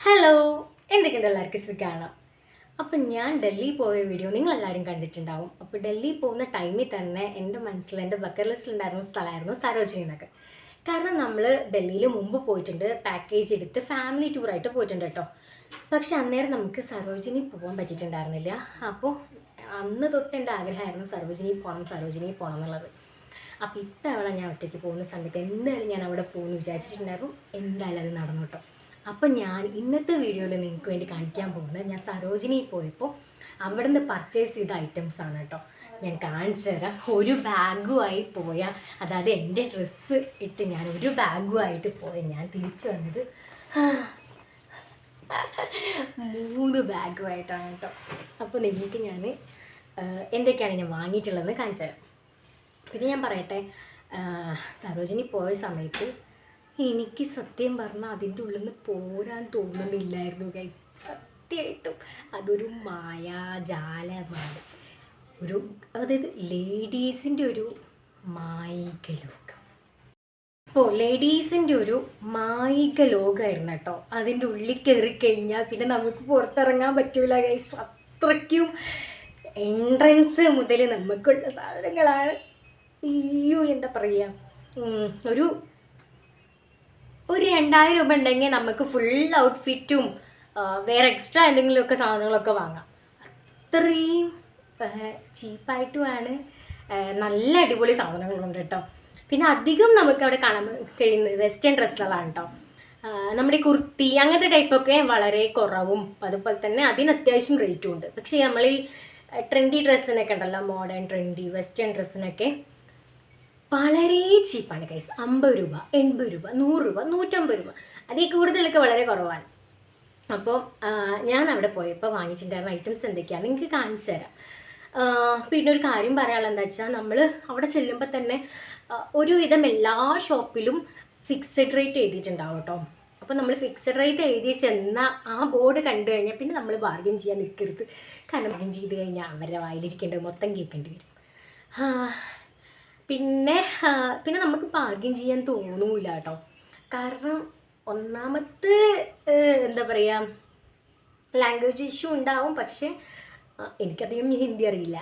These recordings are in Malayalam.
ഹലോ എന്തൊക്കെയുണ്ട് എല്ലാവർക്കും സുഖമാണ് അപ്പം ഞാൻ ഡൽഹി പോയ വീഡിയോ നിങ്ങൾ എല്ലാവരും കണ്ടിട്ടുണ്ടാവും. അപ്പോൾ ഡൽഹി പോകുന്ന ടൈമിൽ തന്നെ എന്റെ മനസ്സിൽ എന്റെ ബക്കർ ലിസ്റ്റിലുണ്ടായിരുന്ന സ്ഥലമായിരുന്നു സരോജിനി കാരണം നമ്മൾ ഡൽഹിയിൽ മുമ്പ് പോയിട്ടുണ്ട് പാക്കേജ് എടുത്ത് ഫാമിലി ടൂറായിട്ട് പോയിട്ടുണ്ട് കേട്ടോ. പക്ഷെ അന്നേരം നമുക്ക് സരോജിനി പോകാൻ പറ്റിയിട്ടുണ്ടായിരുന്നില്ല. അപ്പോൾ അന്ന് തൊട്ട് എന്റെ ആഗ്രഹമായിരുന്നു സരോജിനി പോകണം സരോജിനി പോകണം എന്നുള്ളത്. അപ്പോൾ ഇത്തവണ ഞാൻ ഒറ്റയ്ക്ക് പോകുന്ന സമയത്ത് എന്തായാലും ഞാൻ അവിടെ പോകുമെന്ന് വിചാരിച്ചിട്ടുണ്ടായിരുന്നു. എന്തായാലും അത് നടന്നു കേട്ടോ. അപ്പം ഞാൻ ഇന്നത്തെ വീഡിയോയിൽ നിങ്ങൾക്ക് വേണ്ടി കാണിക്കാൻ പോകുന്നത് ഞാൻ സരോജിനി പോയപ്പോൾ അവിടെ നിന്ന് പർച്ചേസ് ചെയ്ത ഐറ്റംസ് ആണ് കേട്ടോ. ഞാൻ കാണിച്ചു തരാം. ഒരു ബാഗുമായി പോയ അതായത് എന്റെ ഡ്രസ്സ് ഇട്ട് ഞാൻ ഒരു ബാഗുമായിട്ട് പോയ ഞാൻ തിരിച്ചു വന്നത്. മൂന്ന് ബാഗുമായിട്ടാണ് കേട്ടോ. അപ്പോൾ നിങ്ങൾക്ക് ഞാൻ എന്തൊക്കെയാണ് ഞാൻ വാങ്ങിയിട്ടുള്ളതെന്ന് കാണിച്ചു തരാം. പിന്നെ ഞാൻ പറയട്ടെ സരോജിനി പോയ സമയത്ത് എനിക്ക് സത്യം പറഞ്ഞാൽ അതിന്റെ ഉള്ളിൽ നിന്ന് പോരാൻ തോന്നുന്നില്ലായിരുന്നു ഗൈസ് സത്യമായിട്ടും അതൊരു മായാജാലമാണ് ഒരു അതായത് ലേഡീസിന്റെ ഒരു മായിക ലോകം. അപ്പോൾ ലേഡീസിന്റെ ഒരു മായിക ലോകമായിരുന്നു കേട്ടോ. അതിന്റെ ഉള്ളിൽ കയറി കഴിഞ്ഞാൽ പിന്നെ നമുക്ക് പുറത്തിറങ്ങാൻ പറ്റൂല ഗൈസ് അത്രയ്ക്കും എൻട്രൻസ് മുതൽ നമുക്കുള്ള സാധനങ്ങളാണ്. അയ്യോ എന്താ പറയുക ഒരു ഒരു രണ്ടായിരം രൂപ ഉണ്ടെങ്കിൽ നമുക്ക് ഫുൾ ഔട്ട്ഫിറ്റും വേറെ എക്സ്ട്രാ എന്തെങ്കിലുമൊക്കെ സാധനങ്ങളൊക്കെ വാങ്ങാം. അത്രയും ചീപ്പായിട്ടുമാണ് നല്ല അടിപൊളി സാധനങ്ങളുണ്ട് കേട്ടോ പിന്നെ അധികം നമുക്ക് അവിടെ കാണാൻ കഴിയുന്നത് വെസ്റ്റേൺ ഡ്രസ്സുകളാണ് കേട്ടോ നമ്മുടെ കുർത്തി അങ്ങനത്തെ ടൈപ്പൊക്കെ വളരെ കുറവും അതുപോലെ തന്നെ അതിന് അത്യാവശ്യം റേറ്റും ഉണ്ട്. പക്ഷേ നമ്മൾ ഈ ട്രെൻഡി ഡ്രസ്സിനൊക്കെ ഉണ്ടല്ലോ മോഡേൺ ട്രെൻഡി വെസ്റ്റേൺ ഡ്രസ്സിനൊക്കെ വളരെ ചീപ്പാണ് കൈസ് അമ്പത് രൂപ എൺപത് രൂപ നൂറ് രൂപ നൂറ്റമ്പത് രൂപ. അതിൽ കൂടുതലൊക്കെ വളരെ കുറവാണ്. അപ്പോൾ ഞാൻ അവിടെ പോയപ്പോൾ വാങ്ങിച്ചിട്ടുണ്ടായിരുന്ന ഐറ്റംസ് എന്തൊക്കെയാണ് നിങ്ങൾക്ക് കാണിച്ചു തരാം. പിന്നെ ഒരു കാര്യം പറയാനുള്ളത് എന്താ വെച്ചാൽ നമ്മൾ അവിടെ ചെല്ലുമ്പോൾ തന്നെ ഒരുവിധം എല്ലാ ഷോപ്പിലും ഫിക്സഡ് റേറ്റ് എഴുതിയിട്ടുണ്ടാവും കേട്ടോ. അപ്പോൾ നമ്മൾ ഫിക്സഡ് റേറ്റ് എഴുതി ചെന്ന ആ ബോർഡ് കണ്ടു കഴിഞ്ഞാൽ പിന്നെ നമ്മൾ ബാർഗൻ ചെയ്യാൻ നിൽക്കരുത് കാരണം ബാർഗൻ ചെയ്ത് കഴിഞ്ഞാൽ അവരുടെ വായിലിരിക്കേണ്ടത് മൊത്തം കേൾക്കേണ്ടി വരും. പിന്നെ പിന്നെ നമുക്ക് ബാർഗൻ ചെയ്യാൻ തോന്നൂല കേട്ടോ കാരണം ഒന്നാമത്തെ എന്താ പറയുക ലാംഗ്വേജ് ഇഷ്യൂ ഉണ്ടാവും. പക്ഷേ എനിക്കധികം ഹിന്ദി അറിയില്ല.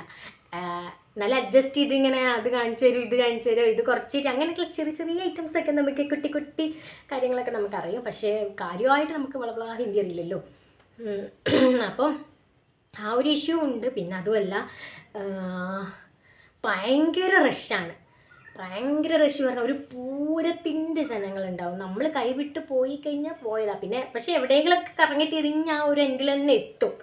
നല്ല അഡ്ജസ്റ്റ് ചെയ്ത് ഇങ്ങനെ അത് കാണിച്ചു തരും ഇത് കാണിച്ചു തരും ഇത് കുറച്ച് തരും. അങ്ങനെയൊക്കെ ചെറിയ ചെറിയ ഐറ്റംസ് ഒക്കെ നമുക്ക് കുട്ടി കുട്ടി കാര്യങ്ങളൊക്കെ നമുക്കറിയാം. പക്ഷേ കാര്യമായിട്ട് നമുക്ക് വളവള ഹിന്ദി അറിയില്ലല്ലോ. അപ്പം ആ ഒരു ഇഷ്യൂ ഉണ്ട്. പിന്നെ അതുമല്ല ഭയങ്കര റഷാണ് ഭയങ്കര റഷ് പറഞ്ഞാൽ ഒരു പൂരത്തിന്റെ ജനങ്ങളുണ്ടാവും നമ്മൾ കൈവിട്ട് പോയി കഴിഞ്ഞാൽ പോയതാ. പിന്നെ പക്ഷെ എവിടെയെങ്കിലൊക്കെ കറങ്ങി തിരിഞ്ഞ് ആ ഒരു എൻഡിൽ തന്നെ എത്തും.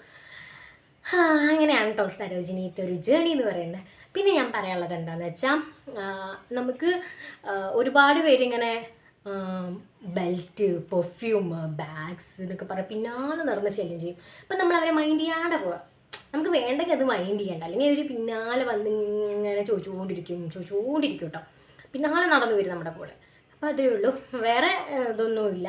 അങ്ങനെയാണ് കേട്ടോ സരോജിനിയത്തെ ഒരു ജേണി എന്ന് പറയുന്നത് പിന്നെ ഞാൻ പറയാനുള്ളത് എന്താണെന്ന് വെച്ചാൽ നമുക്ക് ഒരുപാട് പേരിങ്ങനെ ബെൽറ്റ് പെർഫ്യൂം ബാഗ്സ് എന്നൊക്കെ പറയാം. പിന്നാലെ നടന്ന് ശല്യം ചെയ്യും. അപ്പം നമ്മൾ അവരെ മൈൻഡ് ചെയ്യാതെ പോവാം. നമുക്ക് വേണ്ടെങ്കിൽ അത് മൈൻഡ് ചെയ്യണ്ട. അല്ലെങ്കിൽ ഒരു പിന്നാലെ വന്ന് ഇങ്ങനെ ചോദിച്ചുകൊണ്ടിരിക്കും ചോദിച്ചുകൊണ്ടിരിക്കും കേട്ടോ പിന്നാലെ നടന്നു വരും നമ്മുടെ കൂടെ. അപ്പോൾ അതേ ഉള്ളൂ. വേറെ ഇതൊന്നുമില്ല.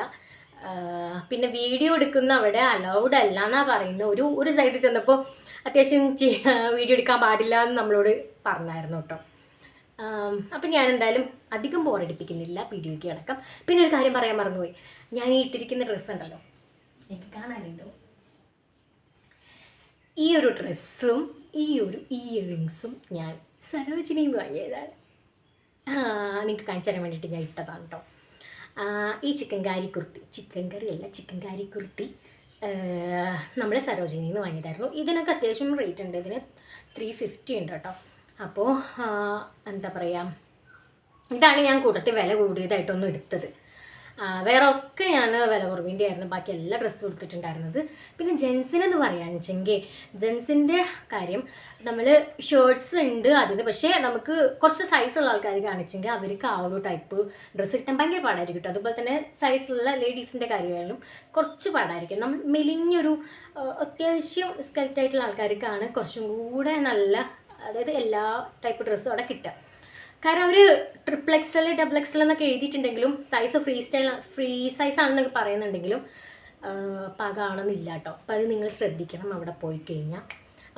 പിന്നെ വീഡിയോ എടുക്കുന്ന അവിടെ അലൗഡ് അല്ല എന്നാ പറയുന്നത്. ഒരു ഒരു സൈഡിൽ ചെന്നപ്പോൾ അത്യാവശ്യം വീഡിയോ എടുക്കാൻ പാടില്ല എന്ന് നമ്മളോട് പറഞ്ഞായിരുന്നു കേട്ടോ അപ്പം ഞാൻ എന്തായാലും അധികം ബോറടിപ്പിക്കുന്നില്ല വീഡിയോയ്ക്ക് അടക്കം. പിന്നെ ഒരു കാര്യം പറയാൻ മറന്നുപോയി. ഞാൻ ഈ ഇട്ടിരിക്കുന്ന ഡ്രസ്സ് ഉണ്ടല്ലോ. എനിക്ക് കാണാനുണ്ടോ? ഈ ഒരു ഡ്രസ്സും ഈ ഒരു ഇയറിങ്സും ഞാൻ സരോജിനിയിൽ നിന്ന് വാങ്ങിയതാണ്. നിങ്ങൾക്ക് കാണിച്ചു തരാൻ വേണ്ടിയിട്ട് ഞാൻ ഇട്ടതാണ് കേട്ടോ ഈ ചിക്കൻ കാരി കുർത്തി ചിക്കൻ കറി അല്ല ചിക്കൻ കാരി കുർത്തി നമ്മൾ സരോജിനിയിൽ നിന്ന് വാങ്ങിയതായിരുന്നു. ഇതിനൊക്കെ അത്യാവശ്യം റേറ്റ് ഉണ്ട്. ഇതിന് ത്രീ ഫിഫ്റ്റി ഉണ്ട് കേട്ടോ അപ്പോൾ എന്താ പറയുക ഇതാണ് ഞാൻ കൂട്ടത്തിൽ വില കൂടിയതായിട്ടൊന്നും എടുത്തത്. വേറെ ഒക്കെ ഞാൻ വില കുറവിന്റെ ആയിരുന്നു ബാക്കി എല്ലാ ഡ്രസ്സും എടുത്തിട്ടുണ്ടായിരുന്നത് പിന്നെ ജെൻസിനെന്ന് പറയാന്ന് വെച്ചെങ്കിൽ ജെൻസിന്റെ കാര്യം നമ്മൾ ഷേർട്ട്സ് ഉണ്ട് അതിന്. പക്ഷേ നമുക്ക് കുറച്ച് സൈസുള്ള ആൾക്കാർ കാണിച്ചെങ്കിൽ അവർക്ക് ആ ഒരു ടൈപ്പ് ഡ്രസ്സ് കിട്ടാൻ ഭയങ്കര പാടായിരിക്കും കേട്ടോ അതുപോലെ തന്നെ സൈസുള്ള ലേഡീസിന്റെ കാര്യമായാലും കുറച്ച് പാടായിരിക്കും. നമ്മൾ മെലിഞ്ഞൊരു അത്യാവശ്യം സ്കെൽറ്റ് ആയിട്ടുള്ള ആൾക്കാർക്കാണ് കുറച്ചും കൂടെ നല്ല അതായത് എല്ലാ ടൈപ്പ് ഡ്രസ്സും അവിടെ കിട്ടുക. കാരണം അവർ ട്രിപ്പിൾ എക്സൽ ഡബിൾ എക്സൽ എന്നൊക്കെ എഴുതിയിട്ടുണ്ടെങ്കിലും size free style free size ആണെന്നൊക്കെ പറയുന്നുണ്ടെങ്കിലും അപ്പം അതാണെന്നില്ല കേട്ടോ. അപ്പം അത് നിങ്ങൾ ശ്രദ്ധിക്കണം അവിടെ പോയി കഴിഞ്ഞാൽ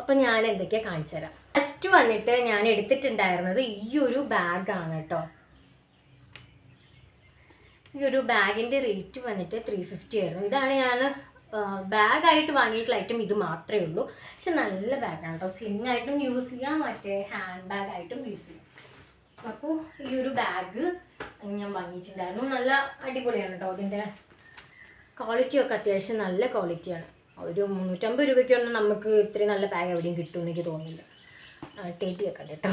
അപ്പം ഞാൻ എന്തൊക്കെയാണ് കാണിച്ചു തരാം. ഫസ്റ്റ് വന്നിട്ട് ഞാൻ എടുത്തിട്ടുണ്ടായിരുന്നത് ഈ ഒരു ബാഗാണ് കേട്ടോ. ഈ ഒരു ബാഗിന്റെ റേറ്റ് വന്നിട്ട് ത്രീ ഫിഫ്റ്റി ആയിരുന്നു. ഇതാണ് ഞാൻ ബാഗായിട്ട് വാങ്ങിയിട്ടുള്ള ഐറ്റം ഇത് മാത്രമേ ഉള്ളൂ. പക്ഷെ നല്ല ബാഗാണ് കേട്ടോ. സ്ലിംഗ് ആയിട്ടും യൂസ് ചെയ്യാം മറ്റേ ഹാൻഡ് ബാഗായിട്ടും യൂസ് ചെയ്യാം. അപ്പോൾ ഈ ഒരു ബാഗ് ഞാൻ വാങ്ങിയിട്ടുണ്ടായിരുന്നു നല്ല അടിപൊളിയാണ് കേട്ടോ അതിന്റെ ക്വാളിറ്റി ഒക്കെ അത്യാവശ്യം നല്ല ക്വാളിറ്റിയാണ് ഒരു മുന്നൂറ്റമ്പത് രൂപയ്ക്കൊന്നും നമുക്ക് ഇത്രയും നല്ല ബാഗ് എവിടെയും കിട്ടുമെന്ന് എനിക്ക് തോന്നുന്നില്ല. ടേറ്റി ഒക്കെ കേട്ടോ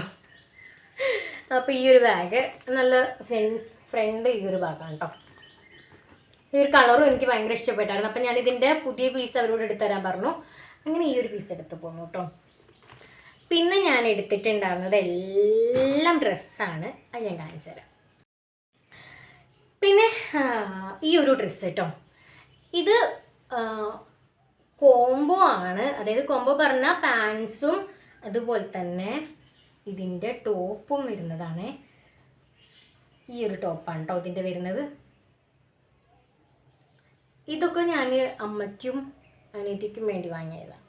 അപ്പോൾ ഈ ഒരു ബാഗ് നല്ല ഫ്രണ്ട്സ് ഫ്രണ്ട് ഈ ഒരു ബാഗാണ് കേട്ടോ ഈ ഒരു കളറും എനിക്ക് ഭയങ്കര ഇഷ്ടപ്പെട്ടായിരുന്നു. അപ്പം ഞാൻ ഇതിന്റെ പുതിയ പീസ് അവരോട് എടുത്തു തരാൻ പറഞ്ഞു. അങ്ങനെ ഈ ഒരു പീസ് എടുത്തു പോന്നു കേട്ടോ പിന്നെ ഞാൻ എടുത്തിട്ടുണ്ടാകുന്നത് എല്ലാം ഡ്രസ്സാണ് അത് ഞാൻ കാണിച്ചു തരാം. പിന്നെ ഈ ഒരു ഡ്രസ്സ് കേട്ടോ ഇത് കോംബോ ആണ്. അതായത് കോംബോ പറഞ്ഞാൽ പാൻസും അതുപോലെ തന്നെ ഇതിന്റെ ടോപ്പും വരുന്നതാണ്. ഈ ഒരു ടോപ്പാണ് കേട്ടോ ഇതിന്റെ വരുന്നത്. ഇതൊക്കെ ഞാൻ അമ്മയ്ക്കും അനിയത്തിക്കും വേണ്ടി വാങ്ങിയതാണ്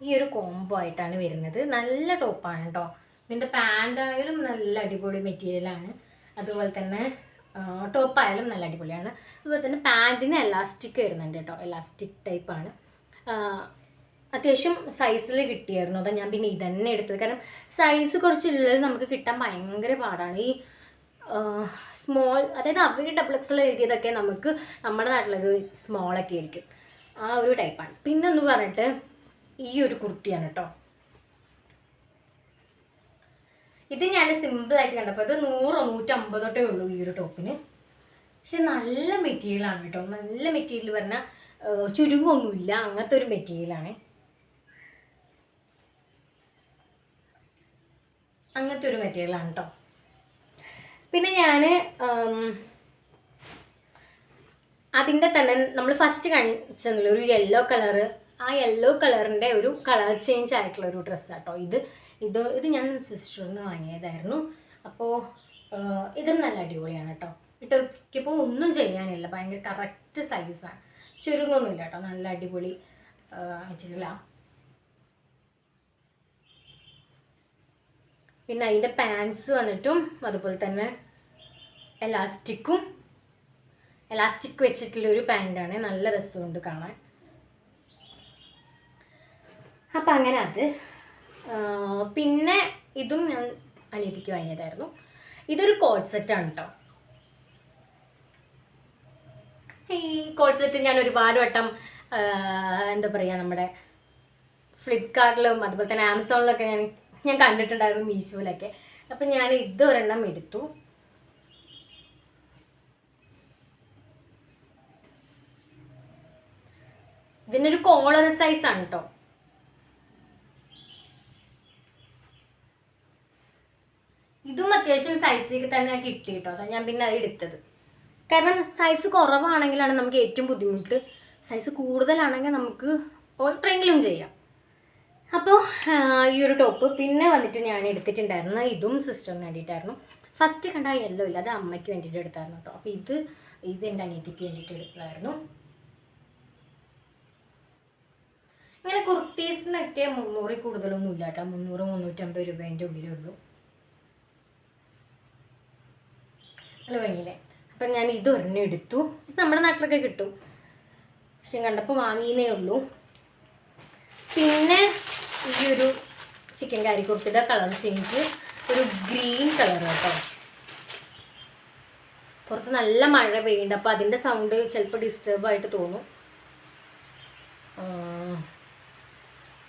ഈ ഒരു കോംബോ ആയിട്ടാണ് വരുന്നത്. നല്ല ടോപ്പാണ് കേട്ടോ ഇതിന്റെ പാന്റ് ആയാലും നല്ല അടിപൊളി മെറ്റീരിയലാണ് അതുപോലെ തന്നെ ടോപ്പായാലും നല്ല അടിപൊളിയാണ്. അതുപോലെ തന്നെ പാന്റിന് എലാസ്റ്റിക് വരുന്നുണ്ട് കേട്ടോ എലാസ്റ്റിക് ടൈപ്പാണ് അത്യാവശ്യം സൈസിൽ കിട്ടിയായിരുന്നു. അതാ ഞാൻ പിന്നെ ഇതന്നെ എടുത്തത്. കാരണം സൈസ് കുറച്ചുള്ളത് നമുക്ക് കിട്ടാൻ ഭയങ്കര പാടാണ്. ഈ സ്മോൾ അതായത് അവർ ഡബിൾ എക്സൽ എഴുതിയതൊക്കെ നമുക്ക് നമ്മുടെ നാട്ടിലത് സ്മോളൊക്കെ ആയിരിക്കും. ആ ഒരു ടൈപ്പാണ് പിന്നെ ഒന്ന് പറഞ്ഞിട്ട് ഈ ഒരു കുർത്തിയാണ് കേട്ടോ ഇത് ഞാൻ സിമ്പിൾ ആയിട്ട് കണ്ടപ്പോൾ ഇത് നൂറോ നൂറ്റമ്പതോട്ടേ ഉള്ളൂ ഈ ഒരു ടോപ്പിന് പക്ഷെ നല്ല മെറ്റീരിയലാണ് കേട്ടോ നല്ല മെറ്റീരിയൽ പറഞ്ഞ ചുരുങ്ങൊന്നുമില്ല. അങ്ങനത്തെ ഒരു മെറ്റീരിയലാണ് അങ്ങനത്തെ ഒരു മെറ്റീരിയലാണ് കേട്ടോ പിന്നെ ഞാൻ അതിന്റെ തന്നെ നമ്മൾ ഫസ്റ്റ് കാണിച്ചെന്നുള്ള ഒരു യെല്ലോ കളറ് ആ യെല്ലോ കളറിന്റെ ഒരു കളർ ചേഞ്ച് ആയിട്ടുള്ള ഒരു ഡ്രസ്സ് കേട്ടോ ഇത് ഇത് ഇത് ഞാൻ സിസ്റ്ററിൽ നിന്ന് വാങ്ങിയതായിരുന്നു അപ്പോൾ ഇതും നല്ല അടിപൊളിയാണ് കേട്ടോ ഇട്ടപ്പോൾ ഒന്നും ചെയ്യാനില്ല. ഭയങ്കര കറക്റ്റ് സൈസാണ് ചുരുങ്ങൊന്നുമില്ല കേട്ടോ നല്ല അടിപൊളി മെറ്റീരിയലാണ് പിന്നെ അതിന്റെ പാൻസ് വന്നിട്ടും അതുപോലെ തന്നെ എലാസ്റ്റിക്കും എലാസ്റ്റിക് വെച്ചിട്ടുള്ളൊരു പാന്റാണ് നല്ല രസമുണ്ട് കാണാൻ. അപ്പം അങ്ങനെ അത്. പിന്നെ ഇതും ഞാൻ അനിയത്തിക്ക് വാങ്ങിയതായിരുന്നു. ഇതൊരു കോഡ് സെറ്റാണ് കേട്ടോ ഈ കോഡ് സെറ്റ് ഞാൻ ഒരുപാട് വട്ടം എന്താ പറയുക നമ്മുടെ ഫ്ലിപ്കാർട്ടിലും അതുപോലെ തന്നെ ആമസോണിലൊക്കെ ഞാൻ ഞാൻ കണ്ടിട്ടുണ്ടായിരുന്നു മീഷോയിലൊക്കെ. അപ്പം ഞാൻ ഇത് ഒരെണ്ണം എടുത്തു. ഇതിനൊരു കോളർ സൈസ് ആണ് കേട്ടോ ഇതും അത്യാവശ്യം സൈസിൽ തന്നെ കിട്ടി കേട്ടോ അതാ ഞാൻ പിന്നെ അത് എടുത്തത്. കാരണം സൈസ് കുറവാണെങ്കിലാണ് നമുക്ക് ഏറ്റവും ബുദ്ധിമുട്ട്. സൈസ് കൂടുതലാണെങ്കിൽ നമുക്ക് ഓൾട്രെങ്കിലും ചെയ്യാം. അപ്പോൾ ഈ ഒരു ടോപ്പ് പിന്നെ വന്നിട്ട് ഞാൻ എടുത്തിട്ടുണ്ടായിരുന്നു. ഇതും സിസ്റ്ററിന് വേണ്ടിയിട്ടായിരുന്നു. ഫസ്റ്റ് കണ്ട യെല്ലോ ഇല്ല. അത് അമ്മയ്ക്ക് വേണ്ടിയിട്ട് എടുത്തായിരുന്നു കേട്ടോ അപ്പോൾ ഇത് ഇത് എന്റെ അനിയത്തിക്ക് വേണ്ടിയിട്ട് എടുത്തതായിരുന്നു. ഇങ്ങനെ കുർത്തീസിനൊക്കെ മുന്നൂറിൽ കൂടുതലൊന്നും ഇല്ല കേട്ടോ മുന്നൂറ് മുന്നൂറ്റമ്പത് രൂപേന്റെ ഉള്ളിലേ ഉള്ളൂ. നല്ല ഭംഗിയില്ലേ? അപ്പം ഞാൻ ഇത് ഒരെണ്ണം എടുത്തു. ഇത് നമ്മുടെ നാട്ടിലൊക്കെ കിട്ടും. പക്ഷെ കണ്ടപ്പോൾ വാങ്ങിയേ ഉള്ളൂ. പിന്നെ ഈ ഒരു ചിക്കൻ കാരി കുർത്തിയുടെ കളർ ചേഞ്ച് ഒരു ഗ്രീൻ കളർ കേട്ടോ. പുറത്ത് നല്ല മഴ പെയ്യുന്നുണ്ട്. അപ്പോൾ അതിന്റെ സൗണ്ട് ചിലപ്പോൾ ഡിസ്റ്റർബ് ആയിട്ട് തോന്നും.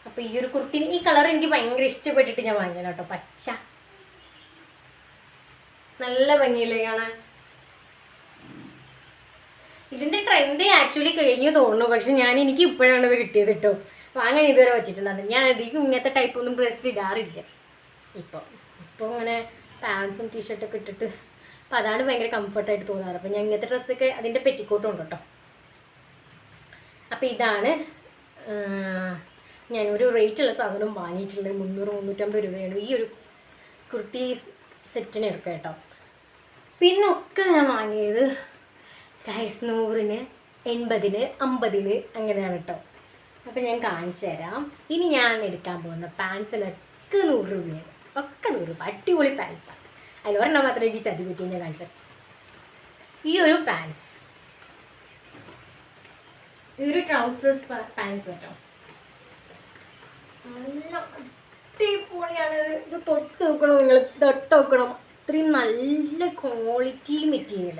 അപ്പോൾ ഈ ഒരു കുർത്തിന് ഈ കളർ എനിക്ക് ഭയങ്കര ഇഷ്ടപ്പെട്ടിട്ട് ഞാൻ വാങ്ങിയത് കേട്ടോ. പച്ച. നല്ല ഭംഗിയില്ലേ കാണാൻ? ഇതിന്റെ ട്രെൻഡ് ആക്ച്വലി കഴിഞ്ഞു തോന്നുന്നു. പക്ഷെ ഞാൻ എനിക്ക് ഇപ്പോഴാണ് ഇത് കിട്ടിയത് കേട്ടോ. വാങ്ങാൻ ഇതുവരെ വെച്ചിട്ടുണ്ടായിരുന്നു ഞാൻ അധികം ഇങ്ങനത്തെ ടൈപ്പ് ഒന്നും ഡ്രസ്സ് ഇടാറില്ല. ഇപ്പോൾ ഇപ്പോൾ ഇങ്ങനെ പാൻസും ടീഷർട്ടൊക്കെ ഇട്ടിട്ട് അപ്പോൾ അതാണ് ഭയങ്കര കംഫർട്ടായിട്ട് തോന്നാറ്. അപ്പോൾ ഞാൻ ഇങ്ങനത്തെ ഡ്രസ്സൊക്കെ അതിന്റെ പെറ്റിക്കോട്ടും ഉണ്ട് കേട്ടോ. അപ്പോൾ ഇതാണ് ഞാനൊരു റേറ്റുള്ള സാധനം വാങ്ങിയിട്ടുള്ളത്. മുന്നൂറ് മുന്നൂറ്റമ്പത് രൂപയാണ്. ഈ ഒരു കുർത്തി സെറ്റിന് എടുക്കുക കേട്ടോ. പിന്നെ ഒക്കെ ഞാൻ വാങ്ങിയത് സൈസ് നൂറിന് എൺപതിന് അമ്പതിന് അങ്ങനെയാണ് കേട്ടോ. അപ്പം ഞാൻ കാണിച്ചു തരാം. ഇനി ഞാൻ എടുക്കാൻ പോകുന്ന പാൻസിനൊക്കെ നൂറ് രൂപയാണ്. ഒക്കെ നൂറ് രൂപ. അടിപൊളി പാൻസാണ് അതിൽ ഒരെണ്ണം മാത്രമേ ഈ ചതി പറ്റി ഞാൻ കാണിച്ചത് ഈ ഒരു പാൻസ് ഈ ഒരു ട്രൗസേഴ്സ് പാൻസ് കേട്ടോ. നല്ല അടിപൊളിയാണ് ഇത് തൊട്ട് നോക്കണം നിങ്ങൾ തൊട്ട് നോക്കണം? അത്രയും നല്ല ക്വാളിറ്റി മെറ്റീരിയൽ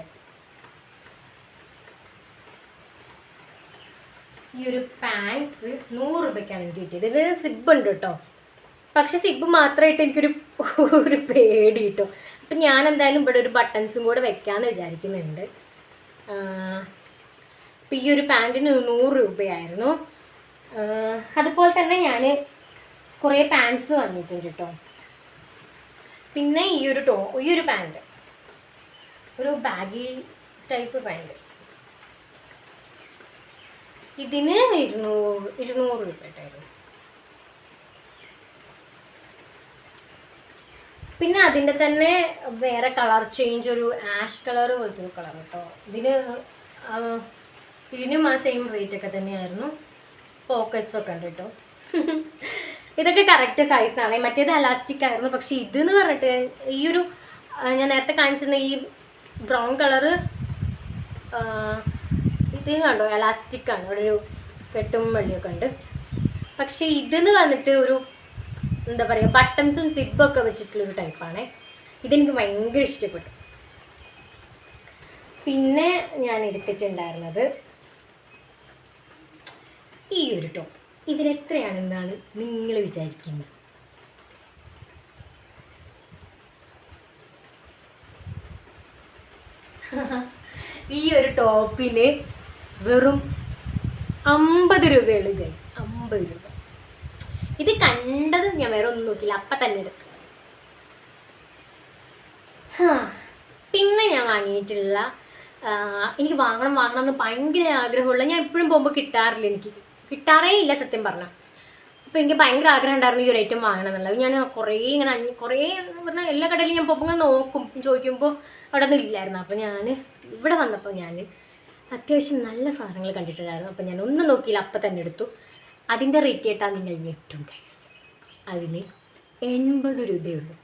ഈ ഒരു പാൻസ് നൂറ് രൂപയ്ക്കാണ് എനിക്ക് കിട്ടിയത്. ഇത് സിബ് ഉണ്ട് കേട്ടോ. പക്ഷെ സിബ് മാത്രമായിട്ട് എനിക്കൊരു ഒരു പേടി കിട്ടും. അപ്പം ഞാൻ എന്തായാലും ഇവിടെ ഒരു ബട്ടൺസും കൂടെ വെക്കാമെന്ന് വിചാരിക്കുന്നുണ്ട്. അപ്പം ഈ ഒരു പാന്റിന് നൂറ് രൂപയായിരുന്നു. അതുപോലെ തന്നെ ഞാൻ കുറേ പാൻസ് വന്നിട്ടുണ്ട് കേട്ടോ പിന്നെ ഈ ഒരു ടോ ഈ ഒരു പാന്റ് ഒരു ബാഗി ടൈപ്പ് പാന്റ് ഇതിന് ഇരുന്നൂറ് ഇരുന്നൂറ് രൂപ പിന്നെ അതിന്റെ തന്നെ വേറെ കളർ ചേഞ്ച് ഒരു ആഷ് കളർ പോലത്തെ ഒരു കളർ കേട്ടോ ഇതിന് ഇതിനും ആ സെയിം റേറ്റ് ഒക്കെ തന്നെയായിരുന്നു. പോക്കറ്റ്സ് ഒക്കെ ഉണ്ട് കേട്ടോ ഇതൊക്കെ കറക്റ്റ് സൈസാണ് മറ്റേത് അലാസ്റ്റിക് ആയിരുന്നു. പക്ഷേ ഇതെന്ന് പറഞ്ഞിട്ട് ഈ ഒരു ഞാൻ നേരത്തെ കാണിച്ചിരുന്ന ഈ ബ്രൗൺ കളറ് ഇത് കണ്ടോ? എലാസ്റ്റിക് ആണ്. ഇവിടെ ഒരു കെട്ടും വെള്ളിയൊക്കെ ഉണ്ട്. പക്ഷേ ഇതെന്ന് വന്നിട്ട് ഒരു എന്താ പറയുക ബട്ടൺസും സിബൊക്കെ വെച്ചിട്ടുള്ളൊരു ടൈപ്പാണ് ഇതെനിക്ക് ഭയങ്കര ഇഷ്ടപ്പെട്ടു. പിന്നെ ഞാൻ എടുത്തിട്ടുണ്ടായിരുന്നത് ഈ ഒരു ടോപ്പ് ഇതിനെത്രയാണെന്നാണ് നിങ്ങൾ വിചാരിക്കുന്നത്? ഈ ഒരു ടോപ്പിന് വെറും അമ്പത് രൂപയുള്ളൂ ഗൈസ് അമ്പത് രൂപ. ഇത് കണ്ടത് ഞാൻ വേറെ ഒന്നും നോക്കില്ല അപ്പം തന്നെ എടുത്തു. പിന്നെ ഞാൻ വാങ്ങിയിട്ടുള്ള എനിക്ക് വാങ്ങണം വാങ്ങണം എന്ന് ഭയങ്കര ആഗ്രഹമുള്ള ഞാൻ എപ്പോഴും പോകുമ്പോൾ കിട്ടാറില്ല എനിക്ക്. കിട്ടാറേ ഇല്ല സത്യം പറഞ്ഞാൽ അപ്പോൾ എനിക്ക് ഭയങ്കര ആഗ്രഹം ഉണ്ടായിരുന്നു ഈ ഒരു ഐറ്റം വാങ്ങണം എന്നുള്ളത്. ഞാൻ കുറേ ഇങ്ങനെ കുറേ എന്ന് പറഞ്ഞാൽ എല്ലാ കടയിലും ഞാൻ പോകുമ്പോൾ നോക്കും. ചോദിക്കുമ്പോൾ അവിടെ ഒന്നും ഇല്ലായിരുന്നു. അപ്പോൾ ഞാൻ ഇവിടെ വന്നപ്പോൾ ഞാൻ അത്യാവശ്യം നല്ല സാധനങ്ങൾ കണ്ടിട്ടുണ്ടായിരുന്നു. അപ്പോൾ ഞാൻ ഒന്നും നോക്കിയില്ല. അപ്പം തന്നെ എടുത്തു. അതിന്റെ റേറ്റ് കേട്ടാൽ നിങ്ങൾ ഞെട്ടും ഗൈസ് അതിന് എൺപത് രൂപയുള്ളൂ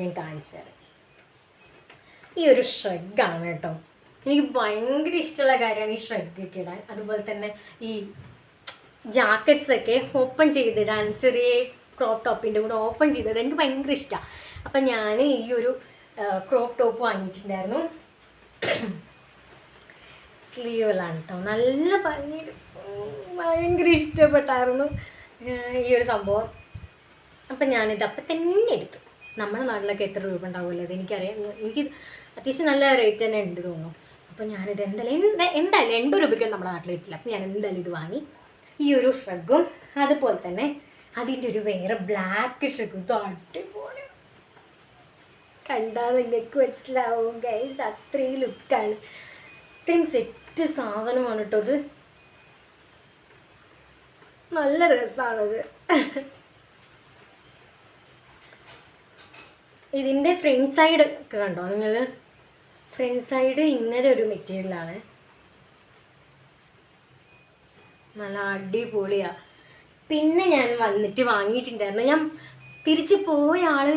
ഞാൻ കാണിച്ചു തരാം. ഈ ഒരു ഷ്രഗാണ് കേട്ടോ. എനിക്ക് ഭയങ്കര ഇഷ്ടമുള്ള കാര്യമാണ് ഈ ഷ്രഗൊക്കെ ഇടാൻ. അതുപോലെ തന്നെ ഈ ജാക്കറ്റ്സ് ഒക്കെ ഓപ്പൺ ചെയ്തിടാൻ ചെറിയ ക്രോപ്പ് ടോപ്പിന്റെ കൂടെ ഓപ്പൺ ചെയ്തിടാൻ എനിക്ക് ഭയങ്കര ഇഷ്ടമാണ് അപ്പം ഞാൻ ഈ ഒരു ക്രോപ്പ് ടോപ്പ് വാങ്ങിയിട്ടുണ്ടായിരുന്നു. സ്ലീവിലാണ് കേട്ടോ നല്ല ഭംഗി ഭയങ്കര ഇഷ്ടപ്പെട്ടായിരുന്നു ഈ ഒരു സംഭവം. അപ്പം ഞാനിത് അപ്പം തന്നെ എടുത്തു. നമ്മുടെ നാട്ടിലൊക്കെ എത്ര രൂപ ഉണ്ടാവുമല്ലോ അത് എനിക്കറിയാം. എനിക്ക് അത്യാവശ്യം നല്ല റേറ്റ് തന്നെ ഉണ്ട് തോന്നുന്നു. അപ്പം ഞാനിത് എന്തായാലും എന്താ എന്തായാലും എൺപത് രൂപയ്ക്കൊന്നും നമ്മുടെ നാട്ടിൽ കിട്ടില്ല. അപ്പം ഞാൻ എന്തായാലും ഇത് വാങ്ങി ഈ ഒരു ഷ്രഗും അതുപോലെ തന്നെ അതിന്റെ ഒരു വേറെ ബ്ലാക്ക് ഷ്രഗും അടിപൊളി കണ്ടാൽ നിങ്ങൾക്ക് മനസ്സിലാവും ഗൈസ് അത്രയും ലുക്കാണ് ഇത്രയും സെറ്റ് സാധനമാണ് കേട്ടോ ഇത്. നല്ല രസമാണത് ഇതിന്റെ ഫ്രണ്ട് സൈഡ് ഒക്കെ കണ്ടോ നിങ്ങൾ? ഫ്രണ്ട് സൈഡ് ഇങ്ങനെ ഒരു മെറ്റീരിയലാണ് നല്ല അടിപൊളിയാ. പിന്നെ ഞാൻ വന്നിട്ട് വാങ്ങിയിട്ടുണ്ടായിരുന്നു. ഞാൻ തിരിച്ചു പോയ ആൾ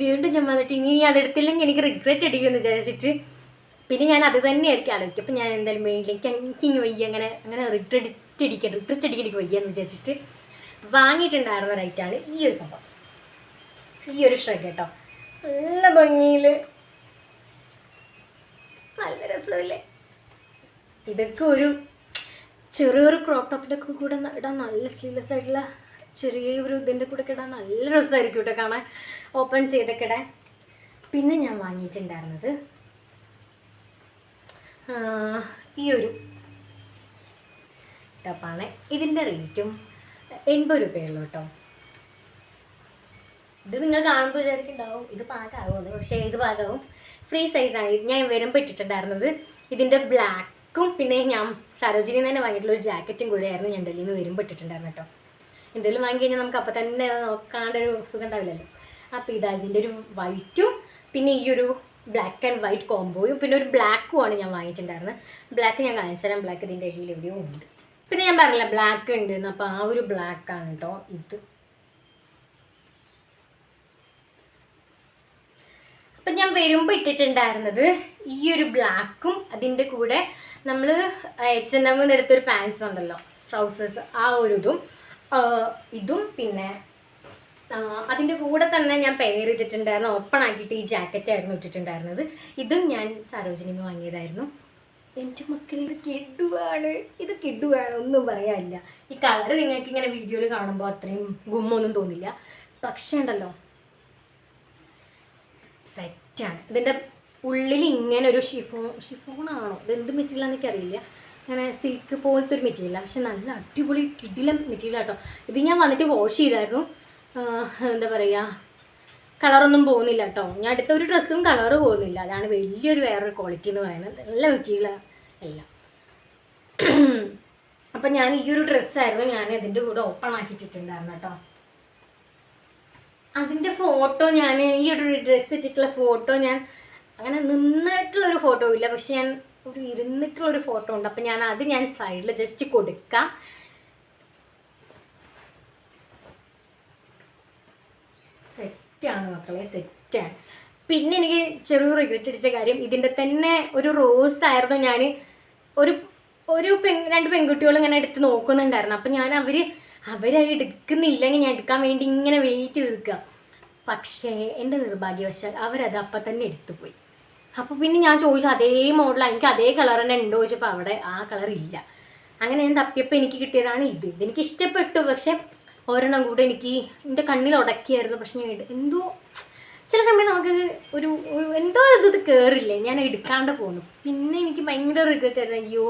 വീണ്ടും ഞാൻ വന്നിട്ട് ഇനി അതെടുത്തില്ലെങ്കിൽ എനിക്ക് റിഗ്രറ്റ് അടിക്കുമെന്ന് വിചാരിച്ചിട്ട് പിന്നെ ഞാൻ അത് തന്നെയായിരിക്കും ആലോചിക്കും അപ്പം ഞാൻ എന്തായാലും മെയിനിലേക്ക് എനിക്ക് ഇനി വയ്യ അങ്ങനെ അങ്ങനെ റിഗ്രറ്റ് അടിക്കാൻ റിഗ്രറ്റ് അടിക്കാൻ എനിക്ക് വയ്യ എന്ന് വിചാരിച്ചിട്ട് വാങ്ങിയിട്ടുണ്ടായിരുന്ന റൈറ്റാണ് ഈ ഒരു സംഭവം. ഈ ഒരു ഷ്രഗ് കേട്ടോ. നല്ല ഭംഗിയിൽ നല്ല രസമില്ലേ? ഇതൊക്കെ ഒരു ചെറിയൊരു ക്രോപ്പ് ടോപ്പിന്റെ ഒക്കെ കൂടെ ഇടാൻ നല്ല സ്ലീവ്ലെസ് ആയിട്ടുള്ള ചെറിയ ഒരു ഇതിന്റെ കൂടെ ഇടാൻ നല്ല രസമായിരിക്കും കേട്ടോ കാണാൻ. ഓപ്പൺ ചെയ്തൊക്കെ ഇടാൻ. പിന്നെ ഞാൻ വാങ്ങിയിട്ടുണ്ടായിരുന്നത് ഈ ഒരു ടോപ്പാണ് ഇതിന്റെ റേറ്റും എൺപത് രൂപയുള്ളൂ കേട്ടോ. ഇത് നിങ്ങൾ കാണുമ്പോൾ വിചാരിക്കുന്നുണ്ടാവും ഇത് പാകമാകുമെന്ന് പക്ഷേ ഇത് പാകവും ഫ്രീ സൈസാണ് ഞാൻ വരുമ്പോൾ ഇട്ടിട്ടുണ്ടായിരുന്നത് ഇതിന്റെ ബ്ലാക്കും പിന്നെ ഞാൻ സരോജിനി തന്നെ വാങ്ങിയിട്ടുള്ള ഒരു ജാക്കറ്റും കൂടെയായിരുന്നു ഞാൻ ഡൽഹിയിൽ നിന്ന് വരുമ്പോൾ ഇട്ടിട്ടുണ്ടായിരുന്നു കേട്ടോ എന്തെങ്കിലും കഴിഞ്ഞാൽ നമുക്ക് അപ്പം തന്നെ നോക്കാണ്ട് ഒരു സുഖം ഉണ്ടാവില്ലല്ലോ. അപ്പോൾ ഇതാ ഇതിന്റെ ഒരു വൈറ്റും പിന്നെ ഈ ഒരു ബ്ലാക്ക് ആൻഡ് വൈറ്റ് കോംബോയും പിന്നെ ഒരു ബ്ലാക്കും ആണ് ഞാൻ വാങ്ങിയിട്ടുണ്ടായിരുന്നത് ബ്ലാക്ക് ഞാൻ കാണിച്ചു തരാം. ബ്ലാക്ക് ഇതിന്റെ ഇടയിൽ എവിടെയോ ഉണ്ട്. പിന്നെ ഞാൻ പറഞ്ഞില്ല ബ്ലാക്ക് ഉണ്ട് അപ്പോൾ ആ ഒരു ബ്ലാക്കാണ് കേട്ടോ ഇത്. അപ്പം ഞാൻ വരുമ്പോൾ ഇട്ടിട്ടുണ്ടായിരുന്നത് ഈ ഒരു ബ്ലാക്കും അതിന്റെ കൂടെ നമ്മൾ എച്ച് എൻ എമ്മിൽ എടുത്തൊരു പാൻസ് ഉണ്ടല്ലോ ട്രൗസേഴ്സ് ആ ഒരു ഇതും ഇതും പിന്നെ അതിന്റെ കൂടെ തന്നെ ഞാൻ പെയർ ചെയ്തിട്ടുണ്ടായിരുന്നു ഓപ്പൺ ആക്കിയിട്ട് ഈ ജാക്കറ്റ് ആയിരുന്നു ഇട്ടിട്ടുണ്ടായിരുന്നത്. ഇതും ഞാൻ സരോജിനിന്ന് വാങ്ങിയതായിരുന്നു. എന്റെ മക്കൾ ഇത് കിഡുവാണ്. ഇത് കിഡുവാണ് ഒന്നും പറയാനില്ല. ഈ കളർ നിങ്ങൾക്ക് ഇങ്ങനെ വീഡിയോയിൽ കാണുമ്പോൾ അത്രയും ഗുമ്മൊന്നും തോന്നില്ല. പക്ഷേ ഉണ്ടല്ലോ സെറ്റാണ്. ഇതിന്റെ ഉള്ളിൽ ഇങ്ങനെ ഒരു ഷിഫോൺ ഷിഫോണാണോ ഇത് എന്ത് മെറ്റീരിയൽ ആണെന്ന് അറിയില്ല അങ്ങനെ സിൽക്ക് പോലത്തെ ഒരു മെറ്റീരിയൽ പക്ഷെ നല്ല അടിപൊളി കിടിലം മെറ്റീരിയൽ കേട്ടോ ഇത് ഞാൻ വന്നിട്ട് വാഷ് ചെയ്തായിരുന്നു. എന്താ പറയുക കളറൊന്നും പോകുന്നില്ല കേട്ടോ ഞാൻ അടുത്ത ഒരു ഡ്രസ്സും കളറ് പോകുന്നില്ല. അതാണ് വലിയൊരു വേറൊരു ക്വാളിറ്റി എന്ന് പറയുന്നത്. നല്ല മെറ്റീരിയലാണ് എല്ലാം. അപ്പം ഞാൻ ഈ ഒരു ഡ്രസ്സായിരുന്നു ഞാൻ ഇതിന്റെ കൂടെ ഓപ്പൺ ആക്കിയിട്ടുണ്ടായിരുന്നു കേട്ടോ അതിന്റെ ഫോട്ടോ ഞാൻ ഈ ഒരു ഡ്രസ്സ് ഇട്ടിട്ടുള്ള ഫോട്ടോ ഞാൻ അങ്ങനെ നിന്നിട്ടുള്ളൊരു ഫോട്ടോ ഇല്ല. പക്ഷെ ഞാൻ ഒരു ഇരുന്നിട്ടുള്ളൊരു ഫോട്ടോ ഉണ്ട്. അപ്പം ഞാൻ അത് ഞാൻ സൈഡിൽ ജസ്റ്റ് കൊടുക്കാം. സെറ്റാണ് മക്കളെ സെറ്റാണ് പിന്നെ എനിക്ക് ചെറിയ റിഗ്രറ്റ് അടിച്ച കാര്യം ഇതിന്റെ തന്നെ ഒരു റോസ് ആയിരുന്നു ഞാൻ ഒരു ഒരു പെൺ രണ്ട് പെൺകുട്ടികളും ഇങ്ങനെ എടുത്ത് നോക്കുന്നുണ്ടായിരുന്നു. അപ്പം ഞാൻ അവർ അവരത് എടുക്കുന്നില്ലെങ്കിൽ ഞാൻ എടുക്കാൻ വേണ്ടി ഇങ്ങനെ വെയിറ്റ് ചെയ്ത് നിൽക്കുക പക്ഷേ എന്റെ നിർഭാഗ്യവശാൽ അവരത് അപ്പം തന്നെ എടുത്തു പോയി. അപ്പോൾ പിന്നെ ഞാൻ ചോദിച്ചു അതേ മോഡൽ എനിക്ക് അതേ കളർ തന്നെ ഉണ്ടോ? ചോദിച്ചപ്പോൾ അവിടെ ആ കളർ ഇല്ല. അങ്ങനെ ഞാൻ തപ്പിയപ്പോൾ എനിക്ക് കിട്ടിയതാണ് ഇത്. ഇതെനിക്ക് ഇഷ്ടപ്പെട്ടു പക്ഷേ ഒരെണ്ണം കൂടെ എനിക്ക് എന്റെ കണ്ണിൽ ഉടക്കിയായിരുന്നു. പക്ഷെ ഞാൻ എന്തോ ചില സമയം നമുക്ക് ഒരു എന്തോ ഇത് കയറില്ലേ ഞാൻ എടുക്കാണ്ട് പോന്നു. പിന്നെ എനിക്ക് ഭയങ്കര റിഗ്രറ്റ് ആയിരുന്നു. അയ്യോ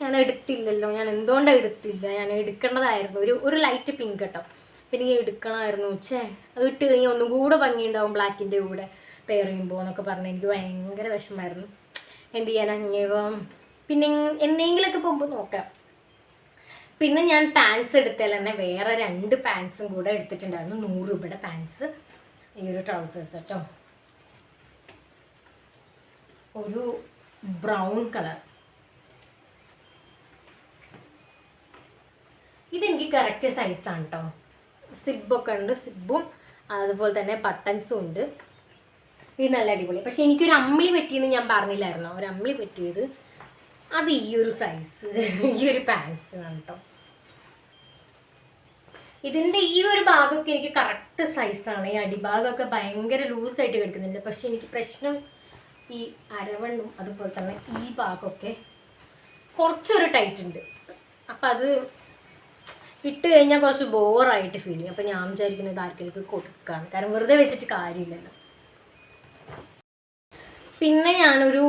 ഞാൻ എടുത്തില്ലല്ലോ ഞാൻ എന്തുകൊണ്ടാണ് എടുത്തില്ല? ഞാൻ എടുക്കേണ്ടതായിരുന്നു. ഒരു ഒരു ലൈറ്റ് പിങ്ക് കേട്ടോ. പിന്നെ എനിക്ക് എടുക്കണമായിരുന്നു. ഛേ അത് ഇട്ട് കഴിഞ്ഞാൽ ഒന്നും കൂടെ ഭംഗിയുണ്ടാവും ബ്ലാക്കിന്റെ കൂടെ പെയർ ചെയ്യുമ്പോൾ എന്നൊക്കെ പറഞ്ഞ് എനിക്ക് ഭയങ്കര വിഷമമായിരുന്നു. എന്ത് ചെയ്യാനാ? ഇനിയിപ്പം പിന്നെ എന്നെങ്കിലൊക്കെ പോകുമ്പോൾ നോക്കാം. പിന്നെ ഞാൻ പാൻസ് എടുത്താൽ തന്നെ വേറെ രണ്ട് പാൻസും കൂടെ എടുത്തിട്ടുണ്ടായിരുന്നു. നൂറ് രൂപയുടെ പാൻസ് ഈ ഒരു ട്രൗസേഴ്സ് കേട്ടോ. ഒരു ബ്രൗൺ കളർ ഇതെനിക്ക് കറക്റ്റ് സൈസാണ് കേട്ടോ സിബൊക്കെ ഉണ്ട് സിബും അതുപോലെ തന്നെ ബട്ടൺസും ഉണ്ട്. ഇത് നല്ല അടിപൊളി. പക്ഷെ എനിക്കൊരു അമ്മിളി പറ്റിയെന്ന് ഞാൻ പറഞ്ഞില്ലായിരുന്നു? ഒരു അമ്മിളി പറ്റിയത് അത് ഈ ഒരു സൈസ് ഈ ഒരു പാൻസ് ആണ് കേട്ടോ ഇതിന്റെ ഈ ഒരു ഭാഗമൊക്കെ എനിക്ക് കറക്റ്റ് സൈസാണ് ഈ അടിഭാഗമൊക്കെ ഭയങ്കര ലൂസായിട്ട് കിടക്കുന്നുണ്ട്. പക്ഷെ എനിക്ക് പ്രശ്നം ഈ അരവണ്ണും അതുപോലെ തന്നെ ഈ ഭാഗമൊക്കെ കുറച്ചൊരു ടൈറ്റ് ഉണ്ട്. അപ്പം അത് ഇട്ട് കഴിഞ്ഞാൽ കുറച്ച് ബോറായിട്ട് ഫീൽ ചെയ്യും. അപ്പം ഞാൻ വിചാരിക്കുന്നത് ആർക്കെങ്കിലും കൊടുക്കാം കാരണം വെറുതെ വെച്ചിട്ട് കാര്യമില്ലല്ലോ. പിന്നെ ഞാനൊരു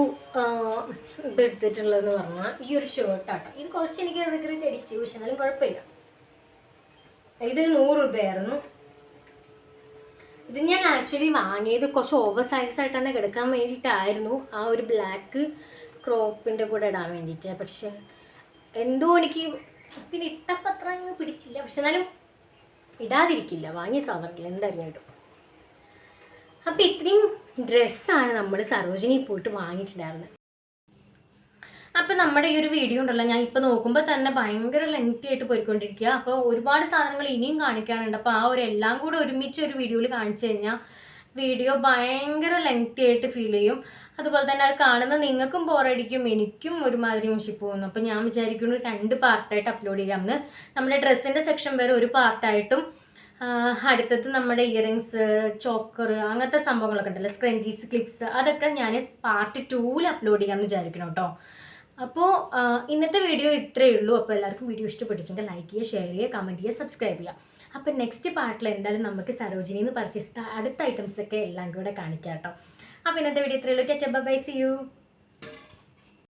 ഇത് എടുത്തിട്ടുള്ളതെന്ന് പറഞ്ഞാൽ ഈ ഒരു ഷർട്ടാട്ടോ. ഇത് കുറച്ച് എനിക്ക് റിഗ്രറ്റ് അടിച്ചു. പക്ഷെ എന്നാലും കുഴപ്പമില്ല. ഇത് നൂറ് രൂപയായിരുന്നു. ഇത് ഞാൻ ആക്ച്വലി വാങ്ങിയത് കുറച്ച് ഓവർ സൈസ് ആയിട്ട് തന്നെ കിടക്കാൻ വേണ്ടിയിട്ടായിരുന്നു. ആ ഒരു ബ്ലാക്ക് ക്രോപ്പിന്റെ കൂടെ ഇടാൻ വേണ്ടിയിട്ട്. പക്ഷെ എന്തോ എനിക്ക് പിന്നെ ഇട്ടപ്പോൾ അത്ര അങ്ങ് പിടിച്ചില്ല. പക്ഷെ എന്നാലും ഇടാതിരിക്കില്ല. വാങ്ങി സാധനത്തിൽ എന്തായാലും ഇടും. അപ്പോൾ ഇത്രയും ഡ്രസ്സാണ് നമ്മൾ സരോജിനി പോയിട്ട് വാങ്ങിയിട്ടുണ്ടായിരുന്നത് അപ്പോൾ നമ്മുടെ ഈ ഒരു വീഡിയോ ഉണ്ടല്ലോ ഞാൻ ഇപ്പോൾ നോക്കുമ്പോൾ തന്നെ ഭയങ്കര ലെങ്തി ആയിട്ട് പോയിക്കൊണ്ടിരിക്കുക. അപ്പോൾ ഒരുപാട് സാധനങ്ങൾ ഇനിയും കാണിക്കാനുണ്ട്. അപ്പോൾ ആ ഒരു എല്ലാം കൂടെ ഒരുമിച്ച് ഒരു വീഡിയോയിൽ കാണിച്ചു കഴിഞ്ഞാൽ വീഡിയോ ഭയങ്കര ലെങ്തി ആയിട്ട് ഫീൽ ചെയ്യും. അതുപോലെ തന്നെ അത് കാണുന്ന നിങ്ങൾക്കും ബോറടിക്കും എനിക്കും ഒരുമാതിരി മുഷിപ്പോകുന്നു അപ്പോൾ ഞാൻ വിചാരിക്കുന്നു രണ്ട് പാർട്ടായിട്ട് അപ്ലോഡ് ചെയ്യാമെന്ന് നമ്മുടെ ഡ്രസ്സിന്റെ സെക്ഷൻ വരെ ഒരു പാർട്ടായിട്ടും അടുത്തത് നമ്മുടെ ഇയറിങ്സ് ചോക്കർ അങ്ങനത്തെ സംഭവങ്ങളൊക്കെ ഉണ്ടല്ലോ. സ്ക്രഞ്ചീസ് ക്ലിപ്സ് അതൊക്കെ ഞാൻ പാർട്ട് ടൂവിൽ അപ്ലോഡ് ചെയ്യാമെന്ന് വിചാരിക്കണം കേട്ടോ. അപ്പോൾ ഇന്നത്തെ വീഡിയോ ഇത്രയേ ഉള്ളൂ. അപ്പോൾ എല്ലാവർക്കും വീഡിയോ ഇഷ്ടപ്പെട്ടിട്ടുണ്ടെങ്കിൽ ലൈക്ക് ചെയ്യുക ഷെയർ ചെയ്യുക കമന്റ് ചെയ്യുക സബ്സ്ക്രൈബ് ചെയ്യുക. അപ്പോൾ നെക്സ്റ്റ് പാർട്ടിൽ എന്തായാലും നമുക്ക് സരോജിനിയിൽ നിന്ന് പർച്ചേസ് അടുത്ത ഐറ്റംസ് ഒക്കെ എല്ലാം കൂടെ കാണിക്കാം കേട്ടോ അപ്പോൾ ഇന്നത്തെ വീഡിയോ ഇത്രയുള്ളൂ ടെറ്റ ബൈ സി യു